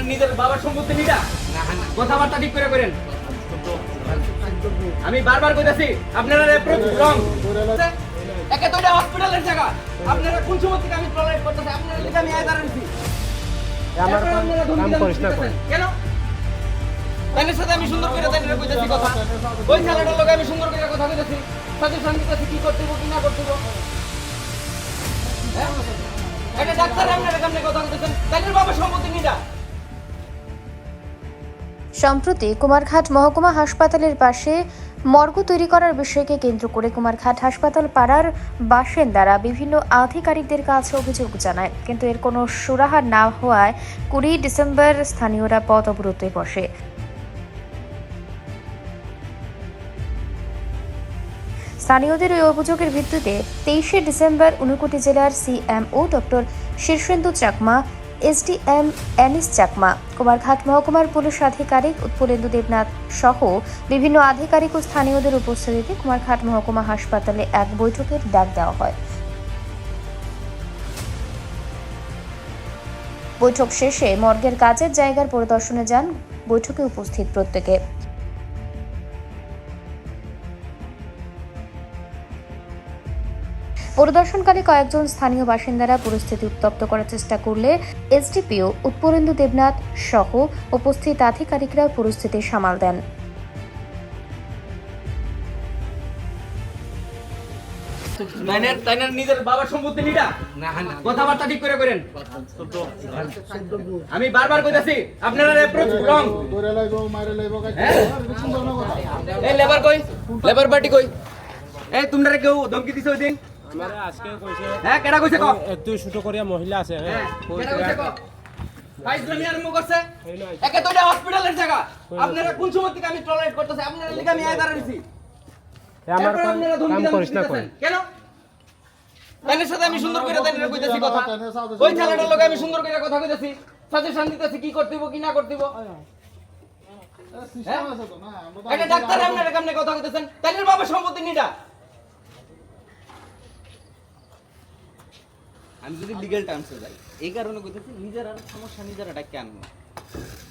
আমি নিজের বাবার সম্পত্তি নিটা। কথাবার্তা ঠিক করে করেন। আমি বারবার কইতাছি আপনারা রং। একে তো এটা হসপিটালের জায়গা। আপনারা কোন সময় থেকে আমি করতেছি? আপনারা লিখে আমি আয় আমার নাম দান করিস না কেন? তাইনের সাথে আমি সুন্দর করে তাইনের কইতাছি কথা। ওই ছেলেটার লগে আমি সুন্দর করে কথা কইতাছি। সাজেশন দিতেছি কি করতে হবে কি না করতে হবে হ্যাঁ? একটা ডাক্তার আপনারা কেমনে কথা কইতেছেন তাইনের বাবার সম্পত্তি সম্প্রতি কুমারঘাট মহকুমা হাসপাতালের পাশে মর্গ তৈরি করার বিষয়কে কেন্দ্র করে কুমারঘাট হাসপাতাল পাড়ার বাসিন্দারা বিভিন্ন আধিকারিকদের কাছে অভিযোগ জানায়। কিন্তু এর কোনো সুরাহা না হওয়ায় কুড়ি ডিসেম্বর স্থানীয়রা পথ অবরোধে বসে। স্থানীয়দের ওই অভিযোগের ভিত্তিতে তেইশে ডিসেম্বর ঊনকোটি জেলার CMO doctor Shirshendu Chakma SDM N S Chakma Kumarghat মহকুমার পুলিশ আধিকারিক উৎপলেন্দু দেবনাথ সহ বিভিন্ন আধিকারিক ও স্থানীয়দের উপস্থিতিতে কুমারঘাট মহকুমা হাসপাতালে এক বৈঠকের ডাক দেওয়া হয়। বৈঠক শেষে মর্গের কাজের জায়গার পরিদর্শনে যান বৈঠকে উপস্থিত প্রত্যেকে। পরিদর্শনকালে কয়েকজন স্থানীয় বাসিন্দারা পরিস্থিতি উত্তপ্ত করার চেষ্টা করলে এসডিপিও উৎপরেন্দু দেবনাথ সহ উপস্থিত আধিকারিকরা পরিস্থিতি সামাল দেন। তাইনের তাইনের নিজের বাবার সম্পত্তি নিটা? কথাবার্তা ঠিক করে করেন। আমি বারবার কইতাছি আপনারা অ্যাপ্রোচ রং হ্যাঁ? এই লেবার কই? লেবার পার্টি কই? এই তোমরা কেউ ধমকি দিছো ওই দিন? আমার আজকে কইছে হ্যাঁ কেডা কইছে ক? একটু ছোট করিয়া মহিলা আছে হ্যাঁ হ্যাঁ কেডা কইছে ক? ফাইজলামি আরম্ভ করছে একে তো এটা হসপিটালের জায়গা আপনারা কোন সময় থেকে আমি টলারেট করতেছি? আপনারা লিখে আমি আয় দাঁড়াইছি আমার এরপর আপনারা ধমকি কাম করিস না কই। কেন? তাইনের সাথে আমি সুন্দর করে তাইনের কইতাছি কথা। ওই ছেলেটার লগে আমি সুন্দর করে কথা কইতাছি। সাজেশন দিতেছি কি করতে কি না করতে হ্যাঁ? একটা ডাক্তার আপনারা কেমনে কথা কইতেছেন? তাইনের বাবার সম্পত্তি নিটা আমি যদি লিগ্যাল টার্মসে যাই এই কারণে কইতেছি নিজের আর সমস্যা নিজেরা ডাক্কে আনব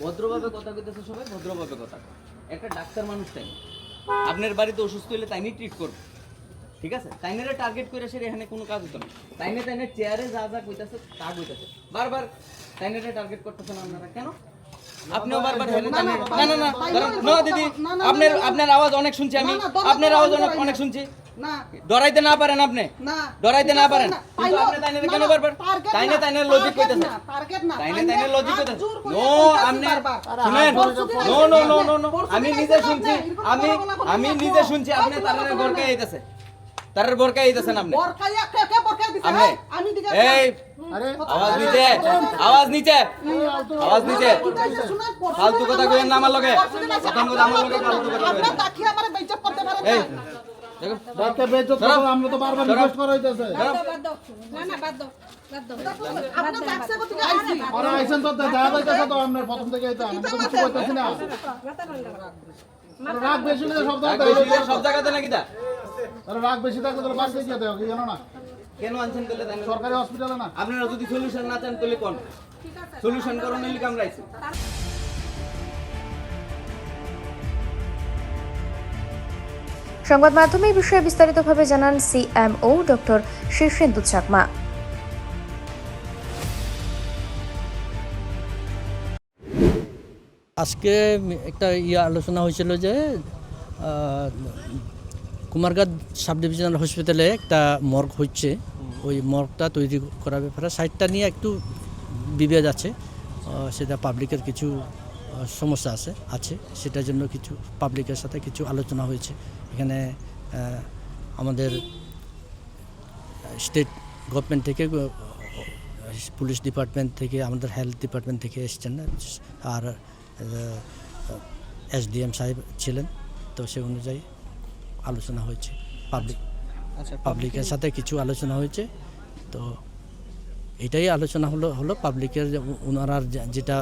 ভদ্রভাবে কথা কইতেছে সবাই ভদ্রভাবে কথা একটা ডাক্তার মানুষ তাই আপনার বাড়িতে অসুস্থ হলে তাইনি ট্রিট করবে ঠিক আছে তাইনেরে টার্গেট করে সে এখানে কোনো কাজ হতো না তাইনে তাইনে চেয়ারে যা যা কইতাছে তা কইতাছে বারবার তাইনেরে টার্গেট করতেছেন আপনারা কেন আপনিও বারবার না না না না দিদি আপনার আপনার আওয়াজ অনেক শুনছি আমি আপনার আওয়াজ অনেক অনেক শুনছি ডরাইতে না পারেন আপনি? না। ডরাইতে না পারেন। কিন্তু আপনি তাইনে না, কেন target তাইনে না, লজিক target কইতেছে। না, লজিক হাত কইতেছে। জোর করে নো আপনি বারবার। শুনেন। No no no no no আমি নিজে শুনছি। আমি আমি নিজে শুনছি। আপনি তারের বোরকা বলা আইতাছে। তারের বোরকা আইতাছেন আপনি। বরকাইয়া কে কে দিছে? আমি দিকে এই আওয়াজ নিচে আওয়াজ নিচে। আওয়াজ নিচে। ফালতু কথা কইেন না আমার লগে। প্রথম কথা আমার লগে ফালতু কথা কইেন আপনার তাকিয়ে আমারে বেইজ্জত করতে পারেন না। দেখো। ডাক্তার বেজ্জত আমরা তো বারবার রিকোয়েস্ট করা হইতেছে আপনার ডাকছে কোথা থেকে আইছি? ওরা আইসেন তো দেখা যাইতেছে তো আপনার প্রথম থেকে এটা আমি তো কিছু কইতেছি না। রাগ বেশি হলে সব জায়গায় সব জায়গাতে নাকি দা আরে রাগ বেশি থাকলে তো বাস দিয়ে দেও কি জানো না? কেন আনছেন তাহলে সরকারি হসপিটালে না। আপনারা যদি সলিউশন না চান তাহলে কোন? সলিউশন করুন নাহলে কামড়াইছে সংবাদ মাধ্যমে এই বিষয়ে বিস্তারিতভাবে জানান সিএমও ডক্টর শীর্ষেন্দু চাকমা। আজকে একটা ইয়ে আলোচনা হয়েছিল যে কুমারঘাট সাব ডিভিশনাল হসপিটালে একটা মর্গ হচ্ছে। ওই মর্গটা তৈরি করার ব্যাপারে সাইটটা নিয়ে একটু বিভেদ আছে। সেটা পাবলিকের কিছু সমস্যা আছে আছে। সেটার জন্য কিছু পাবলিকের সাথে কিছু আলোচনা হয়েছে। এখানে আমাদের স্টেট গভর্নমেন্ট থেকে পুলিশ ডিপার্টমেন্ট থেকে আমাদের হেলথ ডিপার্টমেন্ট থেকে এসছেন আর এসডিএম সাহেব ছিলেন। তো সে অনুযায়ী আলোচনা হয়েছে পাবলিক আচ্ছা পাবলিকের সাথে কিছু আলোচনা হয়েছে। তো এটাই আলোচনা হলো হলো পাবলিকের ওনারা যেটা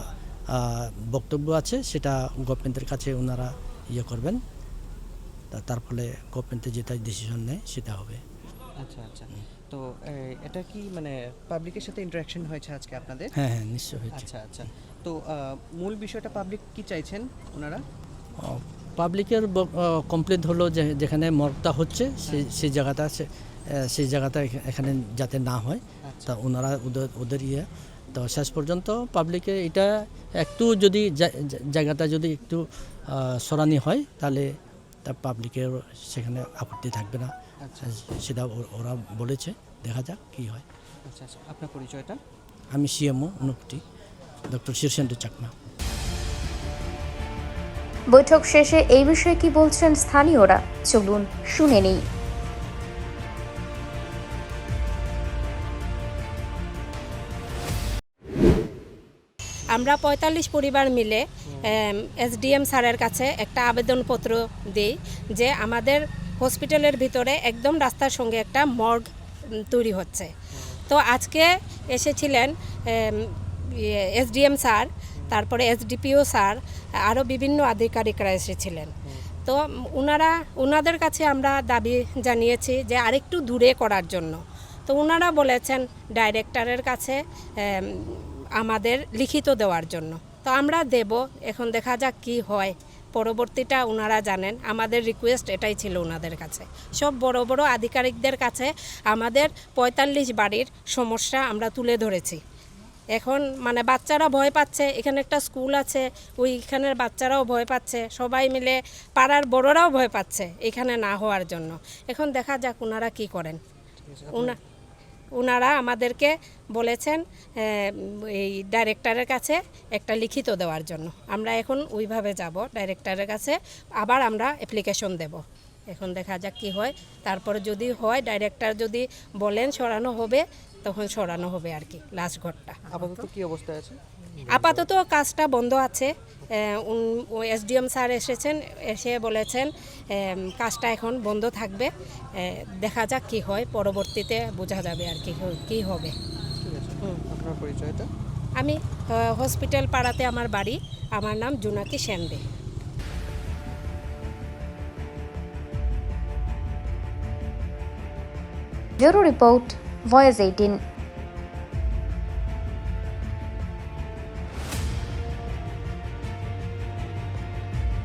বক্তব্য আছে সেটা গভর্নমেন্টের কাছে ওনারা ইয়ে করবেন। তা তার ফলে গভর্নমেন্টে যেটা ডিসিশন নেয় সেটা হবে। আচ্ছা আচ্ছা। তো এটা কি মানে পাবলিকের সাথে ইন্টারাকশন হয়েছে আজকে আপনাদের? হ্যাঁ হ্যাঁ নিশ্চয় হয়েছে। আচ্ছা আচ্ছা। তো মূল বিষয়টা পাবলিক কি চাইছেন ওনারা? পাবলিকের কমপ্লেন হলো যে যেখানে মর্গটা হচ্ছে সেই সেই জায়গাটা সেই জায়গাটা এখানে যাতে না হয়। তা ওনারা ওদের ওদের ইয়ে। তো শেষ পর্যন্ত পাবলিকে এটা একটু যদি জায়গাটা যদি একটু সরানি হয় তাহলে তা পাবলিকের সেখানে আপত্তি থাকবে না। সেটা ওরা বলেছে দেখা যাক কী হয়। আচ্ছা আচ্ছা। আপনার পরিচয়টা? আমি সিএমও অনুপটি ডক্টর শীর্ষেন্দু চাকমা। বৈঠক শেষে এই বিষয়ে কি বলছেন স্থানীয়রা? চলুন শুনে নিই। আমরা পঁয়তাল্লিশ পরিবার মিলে এসডিএম স্যারের কাছে একটা আবেদনপত্র দিই যে আমাদের হসপিটালের ভিতরে একদম রাস্তার সঙ্গে একটা মর্গ তৈরি হচ্ছে। তো আজকে এসেছিলেন এসডিএম স্যার, তারপরে এসডিপিও স্যার, আরও বিভিন্ন আধিকারিকরা এসেছিলেন। তো ওনারা ওনাদের কাছে আমরা দাবি জানিয়েছি যে আরেকটু দূরে করার জন্য। তো ওনারা বলেছেন, ডাইরেক্টরের কাছে আমাদের লিখিত দেওয়ার জন্য। তো আমরা দেব এখন দেখা যাক কি হয়। পরবর্তীটা ওনারা জানেন আমাদের রিকোয়েস্ট এটাই ছিল ওনাদের কাছে। সব বড় বড় আধিকারিকদের কাছে আমাদের পঁয়তাল্লিশ বাড়ির সমস্যা আমরা তুলে ধরেছি। এখন মানে বাচ্চারা ভয় পাচ্ছে এখানে একটা স্কুল আছে ওইখানের বাচ্চারাও ভয় পাচ্ছে সবাই মিলে পাড়ার বড়রাও ভয় পাচ্ছে এখানে না হওয়ার জন্য। এখন দেখা যাক ওনারা কি করেন। ওনা ওনারা আমাদেরকে বলেছেন এই ডাইরেক্টরের কাছে একটা লিখিত দেওয়ার জন্য। আমরা এখন ওইভাবে যাব ডাইরেক্টরের কাছে আবার আমরা অ্যাপ্লিকেশন দেব। এখন দেখা যাক কি হয়। তারপরে যদি হয় ডাইরেক্টর যদি বলেন সরানো হবে তখন সরানো হবে আর কি লাস্ট ঘরটা। আপাতত কি অবস্থায় আছে? আপাতত কাজটা বন্ধ আছে। এসডিএম স্যার এসেছেন এসে বলেছেন কাজটা এখন বন্ধ থাকবে। দেখা যাক কি হয় পরবর্তীতে বোঝা যাবে আর কি কি হবে। ঠিক আছে। আপনার পরিচয়টা? আমি হসপিটাল পাড়াতে আমার বাড়ি আমার নাম জুনাকি সেনদে ব্যুরো রিপোর্ট ভয়েস এইটিন।